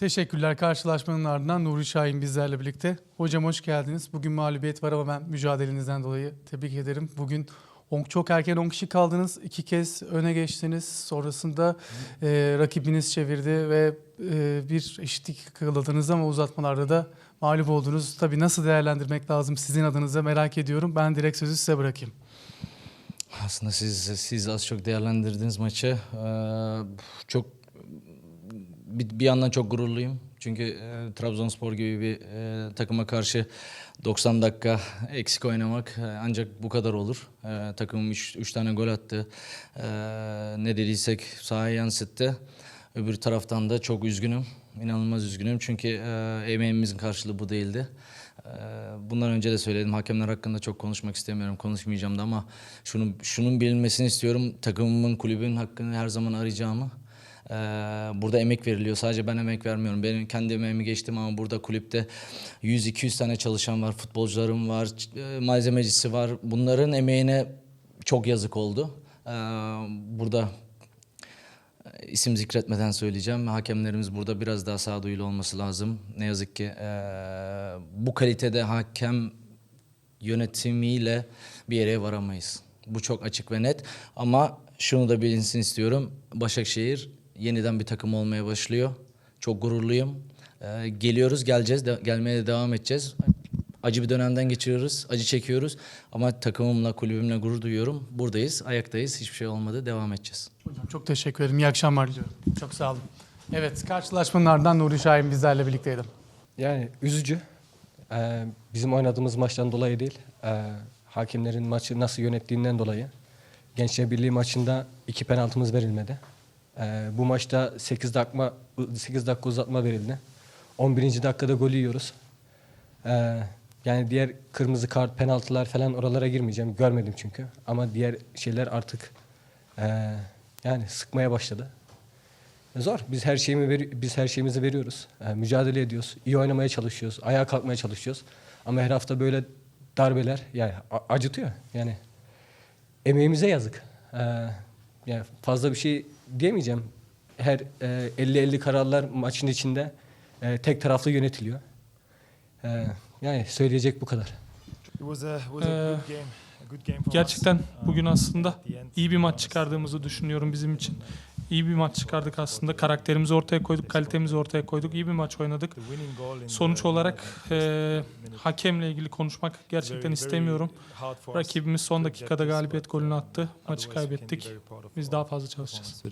Teşekkürler. Karşılaşmanın ardından Nuri Şahin bizlerle birlikte. Hocam hoş geldiniz. Bugün mağlubiyet var ama ben mücadelenizden dolayı tebrik ederim. Bugün on, çok erken 10 kişi kaldınız. iki kez öne geçtiniz. Sonrasında e, rakibiniz çevirdi ve e, bir eşitlik yakaladınız ama uzatmalarda da mağlup oldunuz. Tabii nasıl değerlendirmek lazım sizin adınıza merak ediyorum. Ben direkt sözü size bırakayım. Aslında siz siz az çok değerlendirdiniz maçı. Ee, çok bir, bir yandan çok gururluyum. Çünkü e, Trabzonspor gibi bir e, takıma karşı 90 dakika eksik oynamak e, ancak bu kadar olur. E, takımım 3 tane gol attı. E, ne dediysek sahaya yansıttı. Öbür taraftan da çok üzgünüm. İnanılmaz üzgünüm çünkü e, emeğimizin karşılığı bu değildi. Ee, Bundan önce de söyledim. Hakemler hakkında çok konuşmak istemiyorum. Konuşmayacağım da ama şunu şunun bilinmesini istiyorum. Takımımın, kulübün hakkını her zaman arayacağımı. Ee, Burada emek veriliyor. Sadece ben emek vermiyorum. Benim kendi emeğimi geçtim ama burada kulüpte 100-200 tane çalışan var. Futbolcularım var. e, Malzemecisi var. Bunların emeğine çok yazık oldu. Ee, Burada İsim zikretmeden söyleyeceğim. Hakemlerimiz burada biraz daha sağduyulu olması lazım. Ne yazık ki eee, bu kalitede hakem yönetimiyle bir yere varamayız. Bu çok açık ve net. Ama şunu da bilinsin istiyorum. Başakşehir yeniden bir takım olmaya başlıyor. Çok gururluyum. Eee, geliyoruz, geleceğiz, de- gelmeye de devam edeceğiz. Acı bir dönemden geçiyoruz, acı çekiyoruz. Ama takımımla, kulübümle gurur duyuyorum. Buradayız, ayaktayız. Hiçbir şey olmadı, devam edeceğiz. Hocam çok teşekkür ederim. İyi akşamlar diliyorum. Çok sağ olun. Evet karşılaşmanın ardından Nuri Şahin bizlerle birlikteydi. Yani üzücü. Ee, bizim oynadığımız maçtan dolayı değil. Ee, hakemlerin maçı nasıl yönettiğinden dolayı. Gençler Birliği maçında iki penaltımız verilmedi. Ee, bu maçta 8 dakika 8 dakika uzatma verildi. 11. dakikada golü yiyoruz. Ee, yani diğer kırmızı kart, penaltılar falan oralara girmeyeceğim. Görmedim çünkü. Ama diğer şeyler artık ee, yani sıkmaya başladı. Zor. Biz her şeyimi veri- biz her şeyimizi veriyoruz. Ee, mücadele ediyoruz. iyi oynamaya çalışıyoruz. Ayağa kalkmaya çalışıyoruz. Ama her hafta böyle darbeler yani acıtıyor. Yani emeğimize yazık. Ee, yani fazla bir şey diyemeyeceğim. Her e, 50-50 kararlar maçın içinde e, tek taraflı yönetiliyor. Ee, yani söyleyecek bu kadar. Ee, Gerçekten bugün Um, aslında iyi bir maç çıkardığımızı düşünüyorum bizim için. İyi bir maç çıkardık aslında. Karakterimizi ortaya koyduk, kalitemizi ortaya koyduk. İyi bir maç oynadık. Sonuç olarak minute. hakemle ilgili konuşmak gerçekten istemiyorum. Rakibimiz son dakikada galibiyet golünü uh, attı. Maçı kaybettik. Biz daha fazla çalışacağız.